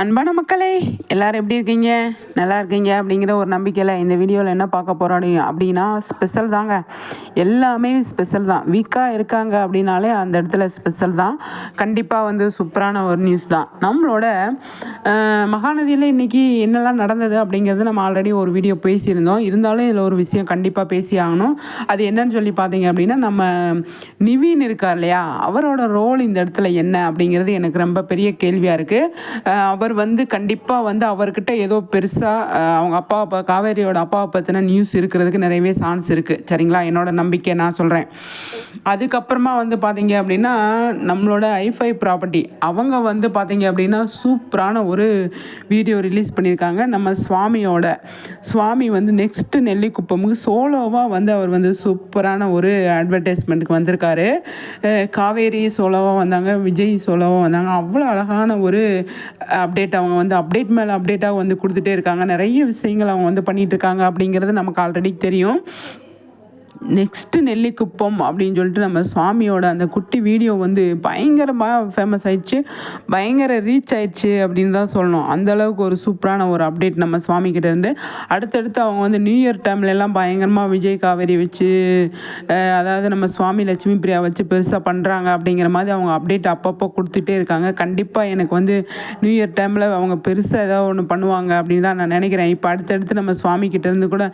அன்பான மக்களே எல்லோரும் எப்படி இருக்கீங்க? நல்லா இருக்கீங்க அப்படிங்கிற ஒரு நம்பிக்கையில் இந்த வீடியோவில் என்ன பார்க்க போகிறோம் அப்படின்னா ஸ்பெஷல் தாங்க. எல்லாமே ஸ்பெஷல் தான். வீக்காக இருக்காங்க அப்படின்னாலே அந்த இடத்துல ஸ்பெஷல் தான். கண்டிப்பாக வந்து சூப்பரான ஒரு நியூஸ் தான். நம்மளோட மகாநதியில் இன்றைக்கி என்னெல்லாம் நடந்தது அப்படிங்கிறது நம்ம ஆல்ரெடி ஒரு வீடியோ பேசியிருந்தோம். இருந்தாலும் இதில் ஒரு விஷயம் கண்டிப்பாக பேசி ஆகணும். அது என்னன்னு சொல்லி பார்த்தீங்க அப்படின்னா நம்ம நிவீன் இருக்கார் இல்லையா? அவரோட ரோல் இந்த இடத்துல என்ன அப்படிங்கிறது எனக்கு ரொம்ப பெரிய கேள்வியாக இருக்குது அவர் வந்து கண்டிப்பாக வந்து அவர்கிட்ட ஏதோ பெருசாக அவங்க அப்பா அப்பா காவேரியோட அப்பாவை பற்றின நியூஸ் இருக்கிறதுக்கு நிறையவே சான்ஸ் இருக்குது சரிங்களா? என்னோட நம்பிக்கை நான் சொல்கிறேன் அதுக்கப்புறமா வந்து பார்த்தீங்க அப்படின்னா நம்மளோட ஐஃபை ப்ராப்பர்ட்டி அவங்க வந்து பார்த்தீங்க அப்படின்னா சூப்பரான ஒரு வீடியோ ரிலீஸ் பண்ணியிருக்காங்க. நம்ம சுவாமியோட. சுவாமி வந்து நெக்ஸ்ட்டு நெல்லிக்குப்பமுக்கு சோலோவாக வந்து அவர் வந்து சூப்பரான ஒரு அட்வர்டைஸ்மெண்ட்டுக்கு வந்திருக்காரு. காவேரி சோலோவாக வந்தாங்க விஜய் சோலோவாக வந்தாங்க. அவ்வளோ அழகான ஒரு அப்படி அப்டேட் அவங்க வந்து அப்டேட் மேலே அப்டேட்டாக வந்து கொடுத்துட்டே இருக்காங்க. நிறைய விஷயங்கள் அவங்க வந்து பண்ணிகிட்டு இருக்காங்க அப்படிங்கிறது நமக்கு ஆல்ரெடி தெரியும். நெக்ஸ்ட்டு நெல்லிக்குப்பம் அப்படின்னு சொல்லிட்டு நம்ம சுவாமியோட அந்த குட்டி வீடியோ வந்து பயங்கரமாக ஃபேமஸ் ஆயிடுச்சு. பயங்கர ரீச் ஆயிடுச்சு அப்படின்னு தான் சொல்லணும். அந்தளவுக்கு ஒரு சூப்பரான ஒரு அப்டேட் நம்ம சுவாமி கிட்ட இருந்து. அடுத்தடுத்து அவங்க வந்து நியூ இயர் டைம்லலாம் பயங்கரமாக விஜய் காவேரி வச்சு அதாவது நம்ம சுவாமி லட்சுமி பிரியா வச்சு பெருசாக பண்ணுறாங்க அப்படிங்கிற மாதிரி அவங்க அப்டேட் அப்பப்போ கொடுத்துட்டே இருக்காங்க. கண்டிப்பாக எனக்கு வந்து நியூ இயர் டைமில் அவங்க பெருசாக ஏதோ ஒன்று பண்ணுவாங்க அப்படின்னு தான் நான் நினைக்கிறேன். இப்போ அடுத்தடுத்து நம்ம சுவாமி கிட்டேருந்து கூட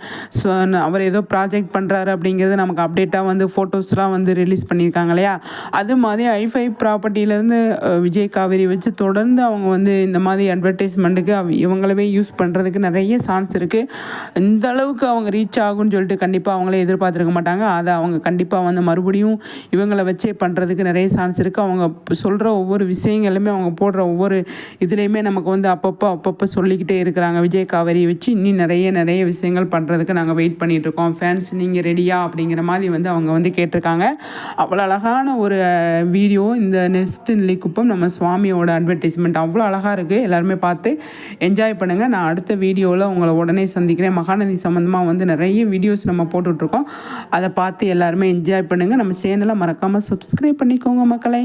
அவர் ஏதோ ப்ராஜெக்ட் பண்ணுறாரு அப்படிங்க அப்படிங்கிறது நமக்கு அப்டேட்டாக வந்து ஃபோட்டோஸ்லாம் வந்து ரிலீஸ் பண்ணியிருக்காங்க இல்லையா? அது மாதிரி ஐஃபை ப்ராப்பர்ட்டியிலேருந்து விஜய் காவேரி வச்சு தொடர்ந்து அவங்க வந்து இந்த மாதிரி அட்வர்டைஸ்மெண்ட்டுக்கு இவங்களவே யூஸ் பண்ணுறதுக்கு நிறைய சான்ஸ் இருக்குது இந்த அளவுக்கு அவங்க ரீச் ஆகும்னு சொல்லிட்டு கண்டிப்பாக அவங்களே எதிர்பார்த்துருக்க மாட்டாங்க. அதை அவங்க கண்டிப்பாக வந்து மறுபடியும் இவங்களை வச்சே பண்ணுறதுக்கு நிறைய சான்ஸ் இருக்குது அவங்க சொல்கிற ஒவ்வொரு விஷயங்களுமே அவங்க போடுற ஒவ்வொரு இதுலேயுமே நமக்கு வந்து அப்பப்போ அப்பப்போ சொல்லிக்கிட்டே இருக்கிறாங்க. விஜய் காவேரி வச்சு இன்னும் நிறைய நிறைய விஷயங்கள் பண்ணுறதுக்கு நாங்கள் வெயிட் பண்ணிகிட்ருக்கோம் ஃபேன்ஸ் நீங்கள் ரெடியாக அப்படிங்கிற மாதிரி வந்து அவங்க வந்து கேட்டிருக்காங்க. அவ்வளோ அழகான ஒரு வீடியோ இந்த நெக்ஸ்ட் நிலைக்குப்பம் நம்ம சுவாமியோட அட்வர்டைஸ்மெண்ட் அவ்வளோ அழகாக இருக்குது எல்லாருமே பார்த்து என்ஜாய் பண்ணுங்கள் நான் அடுத்த வீடியோவில் உங்களை உடனே சந்திக்கிறேன். மகாநதி சம்மந்தமாக வந்து நிறைய வீடியோஸ் நம்ம போட்டுட்ருக்கோம். அதை பார்த்து எல்லாருமே என்ஜாய் பண்ணுங்கள் நம்ம சேனலை மறக்காமல் சப்ஸ்கிரைப் பண்ணிக்கோங்க மக்களை.